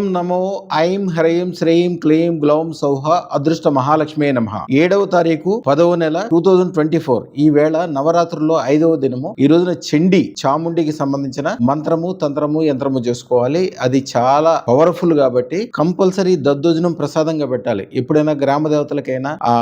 ఓం నమో ఐం హ్రైం శ్రీం క్లీం గ్లౌం సౌహ అదృష్ట మహాలక్ష్మి నమ. ఏడవ తారీఖు పదవ నెల టూ థౌజండ్ ట్వంటీ ఫోర్ ఈ వేళ నవరాత్రుల్లో ఐదవ దినము. ఈ రోజున చండి చాముండికి సంబంధించిన మంత్రము తంత్రము యంత్రము చేసుకోవాలి. అది చాలా పవర్ఫుల్ కాబట్టి కంపల్సరీ దద్దోజనం ప్రసాదంగా పెట్టాలి. ఎప్పుడైనా గ్రామ దేవతలకైనా ఆ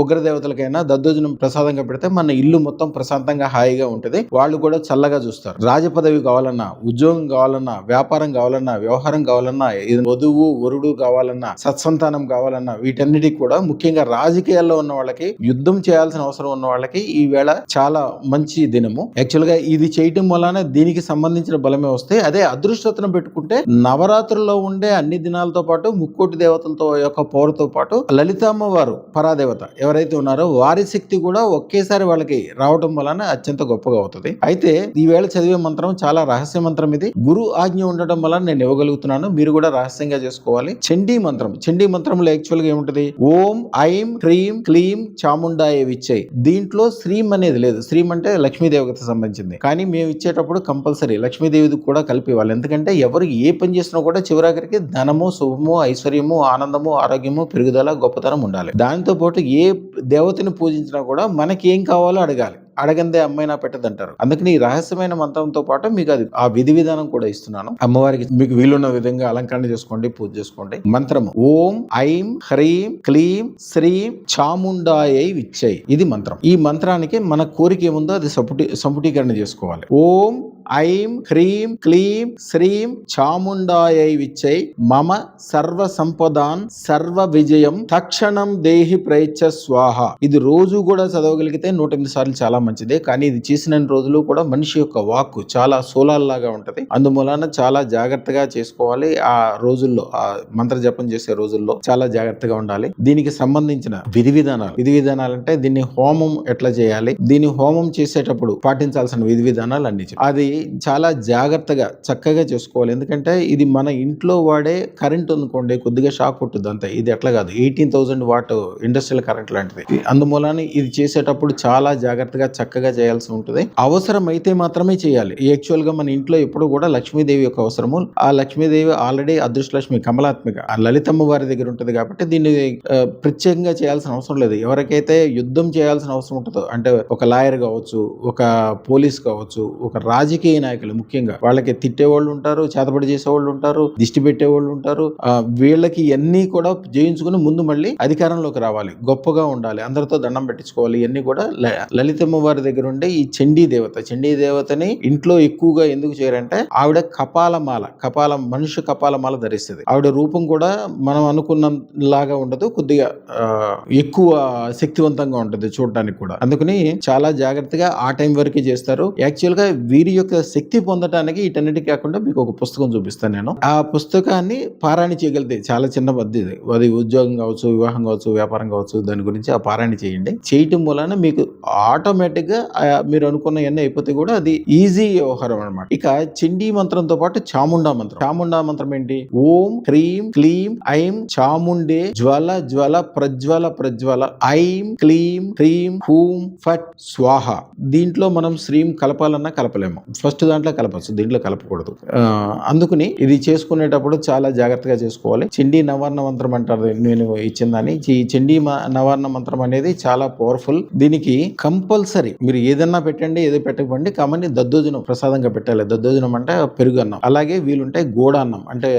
ఉగ్ర దేవతలకైనా దద్దోజనం ప్రసాదంగా పెడితే మన ఇల్లు మొత్తం ప్రశాంతంగా హాయిగా ఉంటది. వాళ్ళు కూడా చల్లగా చూస్తారు. రాజపదవి కావాలన్నా ఉద్యోగం కావాలన్నా వ్యాపారం కావాలన్నా వ్యవహారం కావాలన్నా ఇది వధువు వరుడు కావాలన్నా సత్సంతానం కావాలన్నా వీటన్నిటికి కూడా ముఖ్యంగా రాజకీయాల్లో ఉన్న వాళ్ళకి యుద్ధం చేయాల్సిన అవసరం ఉన్న వాళ్ళకి ఈ వేళ చాలా మంచి దినము. యాక్చువల్గా ఇది చేయటం వలన దీనికి సంబంధించిన బలమే వస్తాయి అదే అదృష్టతను పెట్టుకుంటే నవరాత్రుల్లో ఉండే అన్ని దినాలతో పాటు ముక్కోటి దేవతలతో యొక్క పౌరుతో పాటు లలితామ్మ వారు పరాదేవత ఎవరైతే ఉన్నారో వారి శక్తి కూడా ఒకేసారి వాళ్ళకి రావటం వలన అత్యంత గొప్పగా అవుతుంది. అయితే ఈ వేళ చదివే మంత్రం చాలా రహస్య మంత్రం ఇది. గురు ఆజ్ఞ ఉండడం వల్ల నేను ఇవ్వగలుగుతున్నాను. మీరు కూడా రహస్యంగా చేసుకోవాలి. చండీ మంత్రం. చండీ మంత్రంలో యాక్చువల్గా ఏముంటది? ఓం ఐం హ్రీం క్లీం చాముండాయ విచ్చాయి దీంట్లో శ్రీం అనేది లేదు. శ్రీం అంటే లక్ష్మీదేవికి సంబంధించింది. కానీ మేము ఇచ్చేటప్పుడు కంపల్సరీ లక్ష్మీదేవికి కూడా కలిపి ఇవ్వాలి. ఎందుకంటే ఎవరు ఏ పని చేసినా కూడా చివరాఖరికి ధనము శుభము ఐశ్వర్యము ఆనందము ఆరోగ్యము పెరుగుదల గొప్పతనం ఉండాలి. దాంతో పాటు ఏ దేవతని పూజించినా కూడా మనకి ఏం కావాలో అడగాలి. అడగందే అమ్మైనా పెట్టదంటారు. అందుకని ఈ రహస్యమైన మంత్రంతో పాటు మీకు అది ఆ విధి విధానం కూడా ఇస్తున్నాను. అమ్మవారికి మీకు వీలున్న విధంగా అలంకరణ చేసుకోండి పూజ చేసుకోండి. మంత్రం ఓం ఐం హ్రీం క్లీం శ్రీం చాముండాయై విచ్చై. ఇది మంత్రం. ఈ మంత్రానికి మన కోరిక ఏముందో అది సపుటి సంపుటీకరణ చేసుకోవాలి. ఓం ఐం హ్రీం క్లీం శ్రీం చాముండాయై విచ్చై. మమ సర్వ సంపదాన్ సర్వ విజయం తక్షణం దేహి ప్రయచ్చ స్వాహ. ఇది రోజు కూడా చదవగలిగితే నూట ఎనిమిది సార్లు చాలా మంచిదే. కానీ ఇది చేసిన రోజులు కూడా మనిషి యొక్క వాక్కు చాలా సోలాల్లాగా ఉంటది. అందువలన చాలా జాగ్రత్తగా చేసుకోవాలి. ఆ రోజుల్లో ఆ మంత్ర జపం చేసే రోజుల్లో చాలా జాగ్రత్తగా ఉండాలి. దీనికి సంబంధించిన విధి విధానాలు. విధి విధానాలు అంటే దీన్ని హోమం ఎట్లా చేయాలి? దీన్ని హోమం చేసేటప్పుడు పాటించాల్సిన విధి విధానాలు అన్ని అది చాలా జాగ్రత్తగా చక్కగా చేసుకోవాలి. ఎందుకంటే ఇది మన ఇంట్లో వాడే కరెంట్ అనుకోండి కొద్దిగా షాక్ కొట్టుద్ది అంతే. ఇది ఎట్లా కాదు. Eighteen thousand watt industrial current లాంటిది. అందువలన ఇది చేసేటప్పుడు చాలా జాగ్రత్తగా చక్కగా చేయాల్సి ఉంటుంది. అవసరం అయితే మాత్రమే చేయాలి. యాక్చువల్గా మన ఇంట్లో ఎప్పుడు కూడా లక్ష్మీదేవి యొక్క అవసరము. ఆ లక్ష్మీదేవి ఆల్రెడీ అదృష్టలక్ష్మి కమలాత్మిక ఆ లలితమ్మ వారి దగ్గర ఉంటుంది కాబట్టి దీన్ని ప్రత్యేకంగా చేయాల్సిన అవసరం లేదు. ఎవరికైతే యుద్ధం చేయాల్సిన అవసరం ఉంటుందో అంటే ఒక లాయర్ కావచ్చు ఒక పోలీస్ కావచ్చు ఒక రాజకీయ నాయకులు ముఖ్యంగా వాళ్ళకి తిట్టేవాళ్ళు ఉంటారు చేతబడి చేసేవాళ్ళు ఉంటారు దిష్టి పెట్టేవాళ్ళు ఉంటారు వీళ్ళకి ఇవన్నీ కూడా జయించుకుని ముందు మళ్ళీ అధికారంలోకి రావాలి. గొప్పగా ఉండాలి. అందరితో దండం పెట్టించుకోవాలి. ఇవన్నీ కూడా లలితమ్మ వారి దగ్గర ఉండే ఈ చండీ దేవత. చండీ దేవతని ఇంట్లో ఎక్కువగా ఎందుకు చేయరంటే ఆవిడ కపాలమాల కపాల మనిషి కపాలమాల ధరిస్తుంది. ఆవిడ రూపం కూడా మనం అనుకున్న లాగా ఉండదు కొద్దిగా ఎక్కువ శక్తివంతంగా ఉంటుంది చూడడానికి కూడా. అందుకని చాలా జాగ్రత్తగా ఆ టైం వరకే చేస్తారు. యాక్చువల్గా వీరి యొక్క శక్తి పొందడానికి ఇటన్నిటి కాకుండా మీకు ఒక పుస్తకం చూపిస్తాను నేను. ఆ పుస్తకాన్ని పారాయణ చేయగలిగితే చాలా చిన్న పద్ధతి అది ఉద్యోగం కావచ్చు వివాహం కావచ్చు వ్యాపారం కావచ్చు దాని గురించి ఆ పారాయణ చేయండి. చేయటం వలన మీకు ఆటోమేటిక్ గా మీరు అనుకున్న ఎన్ని అయిపోతే కూడా అది ఈజీ వ్యవహారం అనమాట ఇక చండీ మంత్రంతో పాటు చాముండా మంత్రం. చాముండా మంత్రం ఏంటి? ఓం హ్రీం క్లీం ఐం చాముండే జ్వల జ్వల ప్రజ్వల ప్రజ్వల ఐం క్లీం హ్రీం హూం ఫట్ స్వాహ. దీంట్లో మనం శ్రీం కలపాలన్నా కలపలేము. ఫస్ట్ దాంట్లో కలపచ్చు దీంట్లో కలపకూడదు. అందుకని ఇది చేసుకునేటప్పుడు చాలా జాగ్రత్తగా చేసుకోవాలి. చండీ నవార్ణ మంత్రం అంటారు నేను ఇచ్చిందని ఈ చండీ మ- నవార్ణ మంత్రం అనేది చాలా పవర్ఫుల్. దీనికి కంపల్సరీ మీరు ఏదన్నా పెట్టండి ఏది పెట్టకండి కాబట్టి దద్దోజనం ప్రసాదంగా పెట్టాలి. దద్దోజనం అంటే పెరుగు అన్నం. అలాగే వీలుంటే గోడ అన్నం అంటే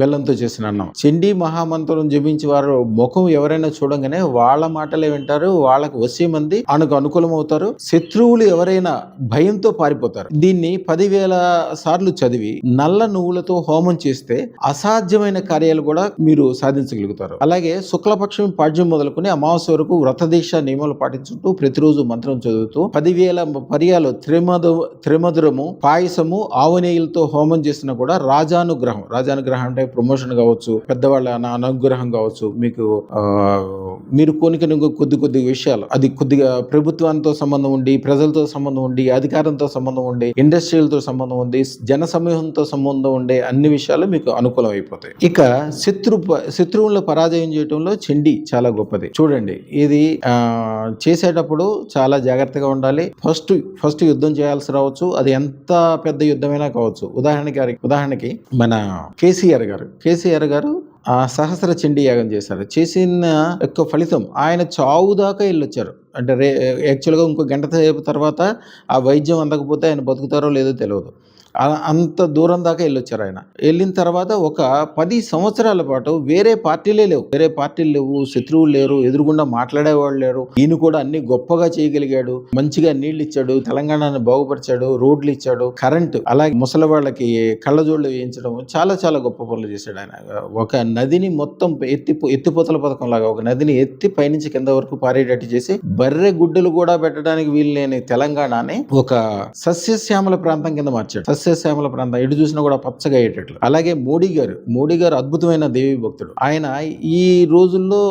బెల్లంతో చేసిన అన్నం. చండీ మహామంత్రం జపించి వారు ముఖం ఎవరైనా చూడంగానే వాళ్ళ మాటలే వింటారు వాళ్ళకు వచ్చే మంది ఆయనకు అనుకూలం అవుతారు శత్రువులు ఎవరైనా భయంతో పారిపోతారు. దీన్ని పదివేల సార్లు చదివి నల్ల నువ్వులతో హోమం చేస్తే అసాధ్యమైన కార్యాలు కూడా మీరు సాధించగలుగుతారు. అలాగే శుక్లపక్షం పాడ్యం మొదలుకొని అమావాస్య వరకు వ్రతదీక్ష నియమాలు పాటించుకుంటూ ప్రతిరోజు మంత్రం చదువుతూ పదివేల పర్యాలు త్రిమధు త్రిమధురము పాయసము ఆవునేయులతో హోమం చేసినా కూడా రాజానుగ్రహం. రాజానుగ్రహం అంటే ప్రమోషన్ కావచ్చు పెద్దవాళ్ళ అనుగ్రహం కావచ్చు మీకు మీరు కొనుక్కునే కొద్ది కొద్ది విషయాలు. అది కొద్దిగా ప్రభుత్వంతో సంబంధం ఉండి ప్రజలతో సంబంధం ఉండి అధికారంతో సంబంధం ఉండి ఇండస్ట్రీలతో సంబంధం ఉంది జన సమూహంతో సంబంధం ఉండే అన్ని విషయాలు మీకు అనుకూలం అయిపోతాయి. ఇక శత్రు శత్రువుల పరాజయం చేయటంలో చెండి చాలా గొప్పది. చూడండి ఇది చేసేటప్పుడు చాలా చాలా జాగ్రత్తగా ఉండాలి. ఫస్ట్ ఫస్ట్ యుద్ధం చేయాల్సి రావచ్చు. అది ఎంత పెద్ద యుద్ధమైనా కావచ్చు. ఉదాహరణకి ఉదాహరణకి మన కేసీఆర్ గారు. కేసీఆర్ గారు ఆ సహస్ర చండీ యాగం చేశారు. చేసిన యొక్క ఫలితం ఆయన చావు దాకా వెళ్ళొచ్చారు. అంటే రే యాక్చువల్గా ఇంకో గంట సేపు తర్వాత ఆ వైద్యం అందకపోతే ఆయన బతుకుతారో లేదో తెలియదు అంత దూరం దాకా వెళ్ళొచ్చారు ఆయన. వెళ్ళిన తర్వాత ఒక పది సంవత్సరాల పాటు వేరే పార్టీలే లేవు. వేరే పార్టీలు లేవు శత్రువులు లేరు ఎదురుగుండా మాట్లాడేవాళ్ళు లేరు. ఈయన కూడా అన్ని గొప్పగా చేయగలిగాడు. మంచిగా నీళ్ళు ఇచ్చాడు తెలంగాణని బాగుపరిచాడు రోడ్లు ఇచ్చాడు కరెంటు అలాగే ముసలి వాళ్ళకి కళ్ళజోళ్ళు వేయించడం చాలా చాలా గొప్ప పనులు చేశాడు ఆయన. ఒక నదిని మొత్తం ఎత్తి ఎత్తిపోతల పథకం లాగా ఒక నదిని ఎత్తి పైనుంచి కింద వరకు పారేటట్టు చేసి బర్రె గుడ్డలు కూడా పెట్టడానికి వీలు లేని తెలంగాణని ఒక సస్యశ్యామల ప్రాంతం కింద మార్చాడు. సస్యశ్యామల ప్రాంతం ఎటు చూసినా కూడా పచ్చగా అయ్యేటట్లు. అలాగే మోడీ గారు మోడీ గారు అద్భుతమైన దేవి భక్తుడు. ఆయన ఈ రోజుల్లో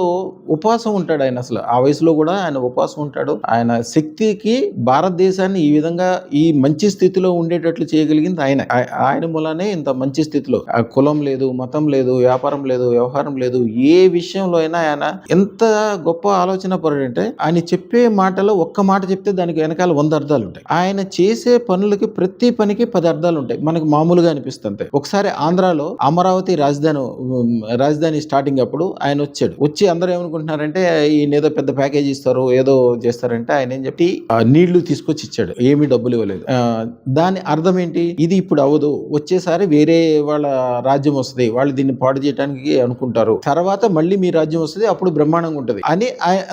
ఉపవాసం ఉంటాడు ఆయన అసలు. ఆ వయసులో కూడా ఆయన ఉపవాసం ఉంటాడు. ఆయన శక్తికి భారతదేశాన్ని ఈ విధంగా ఈ మంచి స్థితిలో ఉండేటట్లు చేయగలిగింది ఆయన. ఆయన మూలానే ఇంత మంచి స్థితిలో. ఆ కులం లేదు మతం లేదు వ్యాపారం లేదు వ్యవహారం లేదు ఏ విషయంలో అయినా ఆయన ఎంత గొప్ప ఆలోచన పరుడంటే ఆయన చెప్పే మాటలో ఒక్క మాట చెప్తే దానికి వెనకాల వంద అర్థాలు ఉంటాయి ఆయన చేసే పనులకి ప్రతి పనికి పది అర్థాలు ఉంటాయి. మనకు మామూలుగా అనిపిస్తుంది ఒకసారి ఆంధ్రాలో అమరావతి రాజధాని రాజధాని స్టార్టింగ్ అప్పుడు ఆయన వచ్చాడు. వచ్చి అందరూ ఏమనుకుంటున్నారంటే ఈయన ఏదో పెద్ద ప్యాకేజ్ ఇస్తారు ఏదో చేస్తారంటే ఆయన ఏం చెప్పి నీళ్ళు తీసుకొచ్చి ఇచ్చాడు. ఏమీ డబ్బులు ఇవ్వలేదు. దాని అర్థం ఏంటి? ఇది ఇప్పుడు అవ్వదు. వచ్చేసారి వేరే వాళ్ళ రాజ్యం వస్తుంది. వాళ్ళు దీన్ని పాడు చేయడానికి అనుకుంటారు. తర్వాత మళ్ళీ మీ రాజ్యం వస్తుంది. అప్పుడు బ్రహ్మాండంగా ఉంటుంది. అని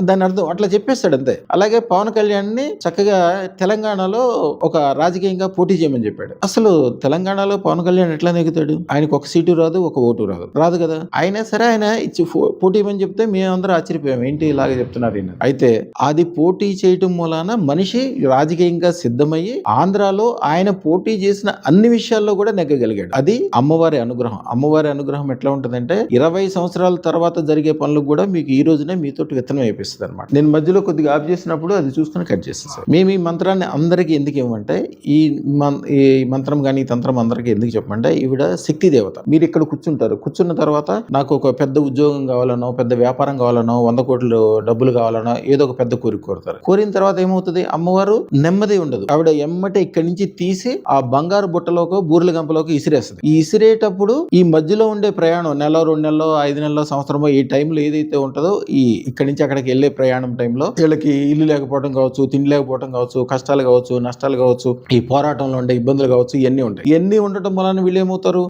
దాని అర్థం అట్లా చెప్పేస్తాడు అంతే. అలాగే పవన్ కళ్యాణ్ని చక్కగా తెలంగాణలో ఒక రాజకీయంగా పోటీ చేయమని చెప్పాడు. అసలు తెలంగాణలో పవన్ కళ్యాణ్ ఎట్లా నెగుతాడు ఆయనకు ఒక సీటు రాదు ఒక ఓటు రాదు. రాదు కదా? అయినా సరే ఆయన ఇచ్చి పోటీ అని చెప్తే మేమందరూ ఆశ్చర్యపోయాం. ఏంటి ఇలాగ చెప్తున్నారు ఈయన? అయితే అది పోటీ చేయటం మూలాన మనిషి రాజకీయంగా సిద్ధమయ్యి ఆంధ్రాలో ఆయన పోటీ చేసిన అన్ని విషయాల్లో కూడా నెగ్గగలిగాడు. అది అమ్మవారి అనుగ్రహం. అమ్మవారి అనుగ్రహం ఎట్లా ఉంటుందంటే ఇరవై సంవత్సరాల తర్వాత జరిగే పనులకు కూడా మీకు ఈ రోజునే మీతో విత్తనం వేపిస్తుంది అనమాట నేను మధ్యలో కొద్దిగా ఆఫ్ చేసినప్పుడు అది చూసుకుని కట్ చేసేసాను మేము ఈ మంత్రాన్ని అందరికీ ఎందుకు ఇవ్వమంటే ఈ మన్ ఈ మంత్రం కానీ ఈ తంత్రం అందరికీ ఎందుకు చెప్పమంటే ఈవిడ శక్తి దేవత. మీరు ఇక్కడ కూర్చుంటారు. కూర్చున్న తర్వాత నాకు ఒక పెద్ద ఉద్యోగం కావాలనో పెద్ద వ్యాపారం కావాలనో వంద కోట్లు డబ్బులు కావాలనో ఏదో ఒక పెద్ద కోరిక కోరుతారు. కోరిన తర్వాత ఏమవుతుంది? అమ్మవారు నెమ్మది ఉండదు. ఆవిడ ఎమ్మటే ఇక్కడి నుంచి తీసి ఆ బంగారు బుట్టలోకి బూరెల గంపలోకి ఇసిరేస్తుంది. ఈ ఇసిరేటప్పుడు ఈ మధ్యలో ఉండే ప్రయాణం నెల రెండు నెలలో ఐదు నెలలో సంవత్సరమో ఈ టైంలో ఏదైతే ఉంటుందో ఈ ఇక్కడి నుంచి అక్కడికి వెళ్ళే ప్రయాణం టైంలో వీళ్ళకి ఇల్లు లేకపోవడం కావచ్చు తిండి లేకపోవడం కావచ్చు కష్టాలు కావచ్చు నష్టాలు కావచ్చు ఈ పోరాటంలో ఉండే ఇబ్బందులు కావచ్చు ఇవన్నీ ఉంటాయి. ఇవన్నీ ఉండటం వలన వీళ్ళు ఏమవుతారు?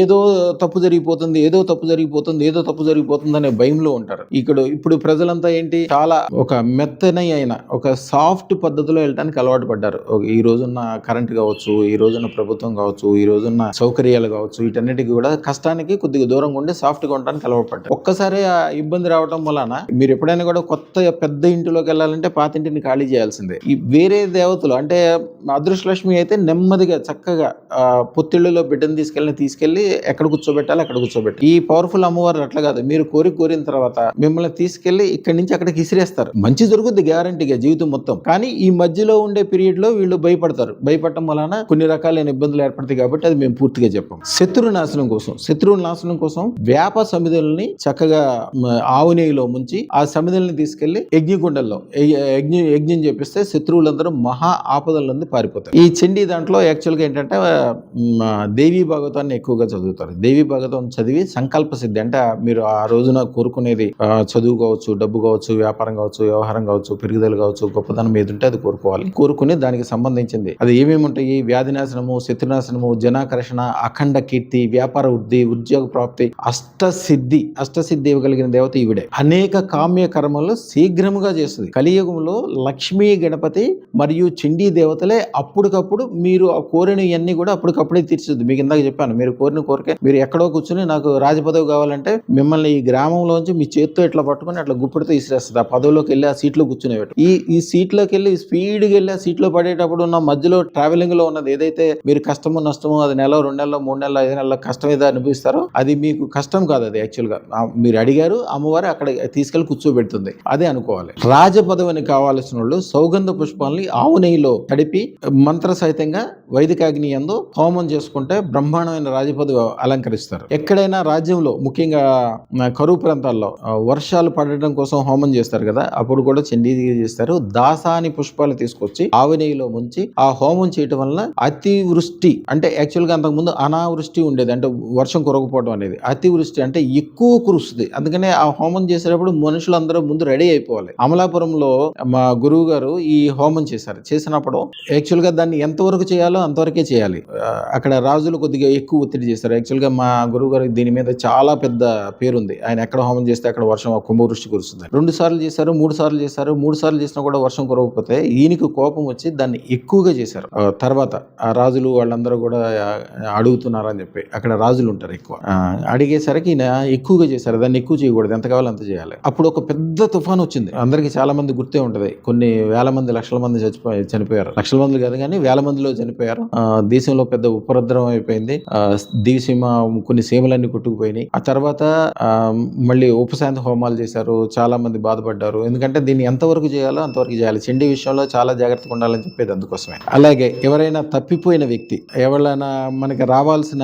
ఏదో తప్పు జరిగిపోతుంది ఏదో తప్పు జరిగిపోతుంది ఏదో తప్పు జరిగిపోతుంది అనే భయంలో ఉంటారు. ఇక్కడ ఇప్పుడు ప్రజలంతా ఏంటి? చాలా ఒక మెత్తనై అయిన ఒక సాఫ్ట్ పద్ధతిలో వెళ్ళడానికి అలవాటు పడ్డారు. ఈ రోజున్న కరెంట్ కావచ్చు ఈ రోజున్న ప్రభుత్వం కావచ్చు ఈ రోజున్న సౌకర్యాలు కావచ్చు వీటన్నిటికీ కూడా కష్టానికి కొద్దిగా దూరంగా ఉండి సాఫ్ట్గా ఉండడానికి అలవాటు పడ్డారు. ఒక్కసారి ఆ ఇబ్బంది రావడం వలన మీరు ఎప్పుడైనా కూడా కొత్త పెద్ద ఇంటిలోకి వెళ్ళాలంటే పాత ఇంటిని ఖాళీ చేయాల్సిందే. ఈ వేరే దేవతలు అంటే అదృష్టలక్ష్మి అయితే నెమ్మదిగా చక్కగా పొత్తిళ్ళలో బిడ్డను తీసుకెళ్ళి తీసుకెళ్ళి ఎక్కడ కూర్చోబెట్టాలి అక్కడ కూర్చోబెట్టాలి ఈ పవర్ఫుల్ అమ్మవారు అట్లా కాదు. మీరు కోరి కోరిన తర్వాత మిమ్మల్ని తీసుకెళ్ళి ఇక్కడి నుంచి అక్కడికి ఇసిరేస్తారు మంచి జరుగుద్ది గ్యారంటీగా జీవితం మొత్తం. కానీ ఈ మధ్యలో ఉండే పీరియడ్లో వీళ్ళు భయపడతారు. భయపడటం వలన కొన్ని రకాలైన ఇబ్బందులు ఏర్పడతాయి కాబట్టి అది మేము పూర్తిగా చెప్పాం. శత్రు నాశనం కోసం శత్రువు నాశనం కోసం వ్యాప సమిధుల్ని చక్కగా ఆవు నెయ్యిలో ముంచి ఆ సమిధుల్ని తీసుకెళ్ళి యజ్ఞకుండల్లో యజ్ఞ యజ్ఞం చేపిస్తే శత్రువులందరూ మహా ఆపదల నుండి పారిపోతారు. ఈ చండీ దాంట్లో యాక్చువల్గా ఏంటంటే దేవీ భాగవతాన్ని ఎక్కువగా చదువుతారు. దేవీ భాగవతం చదివి సంకల్ప సిద్ధి. అంటే మీరు ఆ రోజున కోరుకునేది చదువు కావచ్చు డబ్బు కావచ్చు వ్యాపారం కావచ్చు వ్యవహారం కావచ్చు పెరుగుదల కావచ్చు గొప్పతనం ఏది ఉంటే అది కోరుకోవాలి. కోరుకుని దానికి సంబంధించింది. అది ఏమేమి ఉంటాయి? వ్యాధినాశనము శత్రునాశనము జనాకర్షణ అఖండ కీర్తి వ్యాపార వృద్ధి ఉద్యోగ ప్రాప్తి అష్టసిద్ధి. అష్టసిద్ధి ఇవ్వగలిగిన దేవత ఈవిడే. అనేక కామ్య కర్మలు శీఘ్రముగా చేస్తుంది. కలియుగంలో లక్ష్మీ గణపతి మరియు చండీ దేవతలే అప్పటికప్పుడు మీరు ఆ కోరిన ఇవన్నీ కూడా అప్పటికప్పుడే తీర్చుద్ది మీకు ఇందాక చెప్పాను మీరు కోరిన కోరికే మీరు ఎక్కడో కూర్చుని నాకు రాజపదవి కావాలంటే మిమ్మల్ని ఈ గ్రామంలోంచి మీ చేత్తో ఇట్లా పట్టుకుని అట్లా గుప్పిడితో ఇసిరేస్తుంది ఆ పదవిలోకి వెళ్ళి ఆ సీట్లో కూర్చునేవాడు ఈ ఈ సీట్లోకి వెళ్ళి స్పీడ్గా వెళ్ళి ఆ సీట్లో పడేటప్పుడు ఉన్న మధ్యలో ట్రావెలింగ్లో ఉన్నది ఏదైతే మీరు కష్టము నష్టము అది నెల రెండు నెలలో మూడు నెలలు ఐదు నెలల కష్టం ఏదో అనిపిస్తారో అది మీకు కష్టం కాదు అది యాక్చువల్గా మీరు అడిగారు అమ్మవారు అక్కడ తీసుకెళ్ళి కూర్చోబెడుతుంది. అదే అనుకోవాలి. రాజ పదవిని కావాల్సిన వాళ్ళు సౌగంధ పుష్పాలని ఆవు నెయ్యిలో తడిపి మంత్ర సహితంగా వైదిక అగ్ని యందు హోమం చేసుకుంటే బ్రహ్మాండమైన రాజపదవి అలంకరిస్తారు. ఎక్కడైనా రాజ్యంలో ముఖ్యంగా కరువు ప్రాంతాల్లో వర్షాలు పడడం కోసం హోమం చేస్తారు కదా అప్పుడు కూడా చండీ చేస్తారు. దాసాని పుష్పాలు తీసుకొచ్చి ఆవినేయిలో ముంచి ఆ హోమం చేయటం వలన అతివృష్టి అంటే యాక్చువల్గా అంతకుముందు అనావృష్టి ఉండేది అంటే వర్షం కురకపోవడం అనేది. అతివృష్టి అంటే ఎక్కువ కురుస్తుంది. అందుకనే ఆ హోమం చేసేటప్పుడు మనుషులందరూ ముందు రెడీ అయిపోవాలి. అమలాపురంలో మా గురువు గారు ఈ హోమం చేశారు. చేసినప్పుడు యాక్చువల్గా దాన్ని ఎంతవరకు చేయాలో అంతవరకు చేయాలి. అక్కడ రాజులు కొద్దిగా ఎక్కువ ఒత్తిడి చేస్తారు. యాక్చువల్గా మా గురువు గారు దీని మీద చాలా పెద్ద పేరుంది. ఆయన ఎక్కడ హోమం చేస్తే అక్కడ వర్షం కుంభవృష్టి కురుస్తుంది. రెండు సార్లు చేశారు మూడు సార్లు చేశారు మూడు సార్లు చేసినా కూడా వర్షం కురవకపోతే ఈయనకు కోపం వచ్చి దాన్ని ఎక్కువగా చేశారు. తర్వాత ఆ రాజులు వాళ్ళందరూ కూడా అడుగుతున్నారని చెప్పి అక్కడ రాజులు ఉంటారు ఎక్కువ. అడిగేసరికి ఈయన ఎక్కువగా చేశారు. దాన్ని ఎక్కువ చేయకూడదు. ఎంత కావాలో అంత చేయాలి. అప్పుడు ఒక పెద్ద తుఫాన్ వచ్చింది. అందరికి చాలా మంది గుర్తే ఉంటుంది. కొన్ని వేల మంది లక్షల మంది చచ్చిపోయి చనిపోయారు. లక్షల మంది కాదు కానీ వేల మందిలో చనిపోయారు. దేశంలో పెద్ద ఉపరద్రవం అయిపోయింది. ఆ, దీసీమ కొన్ని సీమలన్నీ కొట్టుకుపోయినాయి. ఆ తర్వాత మళ్ళీ ఉపశాంతి హోమాలు చేశారు. చాలా మంది బాధపడ్డారు. ఎందుకంటే దీన్ని ఎంతవరకు చేయాలో అంతవరకు చేయాలి. చండీ విషయంలో చాలా జాగ్రత్తగా ఉండాలని చెప్పేది అందుకోసమే. అలాగే ఎవరైనా తప్పిపోయిన వ్యక్తి ఎవరైనా మనకి రావాల్సిన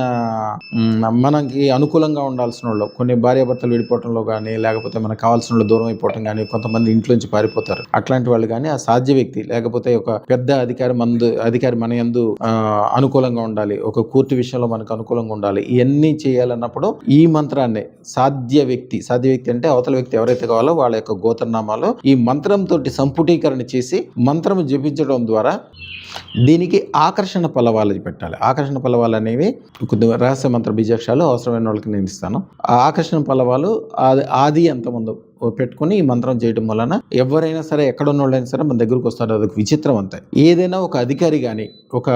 మనకి అనుకూలంగా ఉండాల్సిన వాళ్ళు కొన్ని భార్యాభర్తలు విడిపోవటంలో కానీ లేకపోతే మనకు కావాల్సిన వాళ్ళు దూరం అయిపోవటం కానీ కొంతమంది ఇంట్లో నుంచి పారిపోతారు. అట్లాంటి వాళ్ళు కానీ ఆ సాధ్య వ్యక్తి లేకపోతే ఒక పెద్ద అధికారి మందు అధికారి మన యందు ఆ, అనుకూలంగా ఉండాలి. ఒక కూర్తి విషయంలో మనకు అనుకూలంగా ఉండాలి. ఇవన్నీ చేయాలన్నప్పుడు ఈ మంత్రాన్ని సాధ్య వ్యక్తి సాధ్య వ్యక్తి అంటే అవతల వ్యక్తి ఎవరైతే కావాలో వాళ్ళ యొక్క గోత్రనామాలో ఈ మంత్రంతో సంపుటీకరణ చేసి మంత్రం జపించడం ద్వారా దీనికి ఆకర్షణ పలవాలు పెట్టాలి. ఆకర్షణ పలవాలు అనేవి కొద్దిగా రహస్య మంత్ర బీజాక్షాలు అవసరమైన వాళ్ళకి నేను ఇస్తాను. ఆ ఆకర్షణ పలవాలు ఆది ఆది అంతమందు పెట్టుకొని ఈ మంత్రం చేయడం వలన ఎవరైనా సరే ఎక్కడున్న వాళ్ళైనా సరే మన దగ్గరకు వస్తారు. అదొక విచిత్రం అంతే. ఏదైనా ఒక అధికారి కానీ ఒక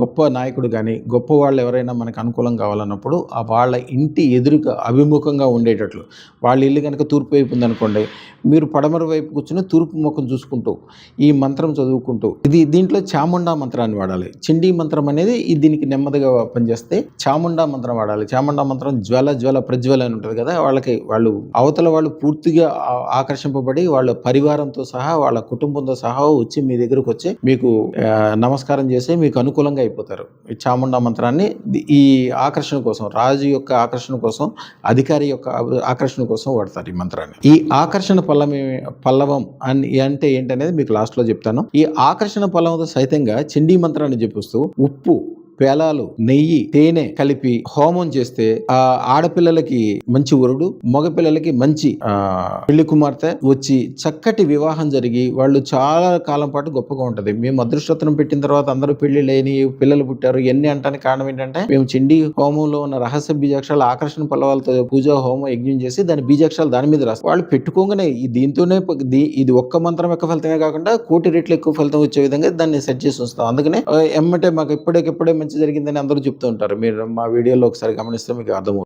గొప్ప నాయకుడు కానీ గొప్ప వాళ్ళు ఎవరైనా మనకు అనుకూలం కావాలన్నప్పుడు ఆ వాళ్ళ ఇంటి ఎదురుగా అభిముఖంగా ఉండేటట్లు. వాళ్ళ ఇల్లు కనుక తూర్పు వైపు ఉందనుకోండి మీరు పడమర వైపు కూర్చుని తూర్పు ముఖం చూసుకుంటూ ఈ మంత్రం చదువుకుంటూ ఇది దీంట్లో చాముండా మంత్రాన్ని వాడాలి. చిండి మంత్రం అనేది దీనికి నెమ్మదిగా పనిచేస్తే చాముండా మంత్రం వాడాలి. చాముండా మంత్రం జ్వల జ్వల ప్రజ్వల అని ఉంటుంది కదా వాళ్ళకి వాళ్ళు అవతల వాళ్ళు పూర్తిగా ఆకర్షింపబడి వాళ్ళ పరివారంతో సహా వాళ్ళ కుటుంబంతో సహా వచ్చి మీ దగ్గరకు వచ్చి మీకు నమస్కారం చేసి మీకు అనుకూలంగా అయిపోతారు. ఈ చాముండా మంత్రాన్ని ఈ ఆకర్షణ కోసం రాజు యొక్క ఆకర్షణ కోసం అధికారి యొక్క ఆకర్షణ కోసం వాడతారు ఈ మంత్రాన్ని. ఈ ఆకర్షణ పల్లవి పల్లవం అని అంటే ఏంటనేది మీకు లాస్ట్లో చెప్తాను. ఈ ఆకర్షణ పల్లవంతో సైతంగా చండీ మంత్రాన్ని చెప్పిస్తూ ఉప్పు పేలాలు నెయ్యి తేనె కలిపి హోమం చేస్తే ఆ ఆడపిల్లలకి మంచి వరుడు మగపిల్లలకి మంచి పెళ్ళి కుమార్తె వచ్చి చక్కటి వివాహం జరిగి వాళ్ళు చాలా కాలం పాటు గొప్పగా ఉంటది. మేము అదృష్టత్వం పెట్టిన తర్వాత అందరూ పెళ్ళి లేని పిల్లలు పుట్టారు. ఎన్ని అంటానికి కారణం ఏంటంటే మేము చిండి హోమంలో ఉన్న రహస్య బీజాక్షాలు ఆకర్షణ పల్లవాలతో పూజ హోమం యజ్ఞం చేసి దాని బీజాక్షాలు దాని మీద రాస్తారు వాళ్ళు పెట్టుకోగానే దీంతోనే ఇది ఒక్క మంత్రం యొక్క ఫలితమే కాకుండా కోటి రెట్లు ఎక్కువ ఫలితం వచ్చే విధంగా దాన్ని సెట్ చేసి వస్తాం అందుకనే ఎమ్మటే మాకు ఇప్పటికిప్పుడే మంచి జరిగిందని అందరూ చెప్తూ ఉంటారు. మీరు మా వీడియోలో ఒకసారి గమనిస్తే మీకు అర్థమవుతుంది.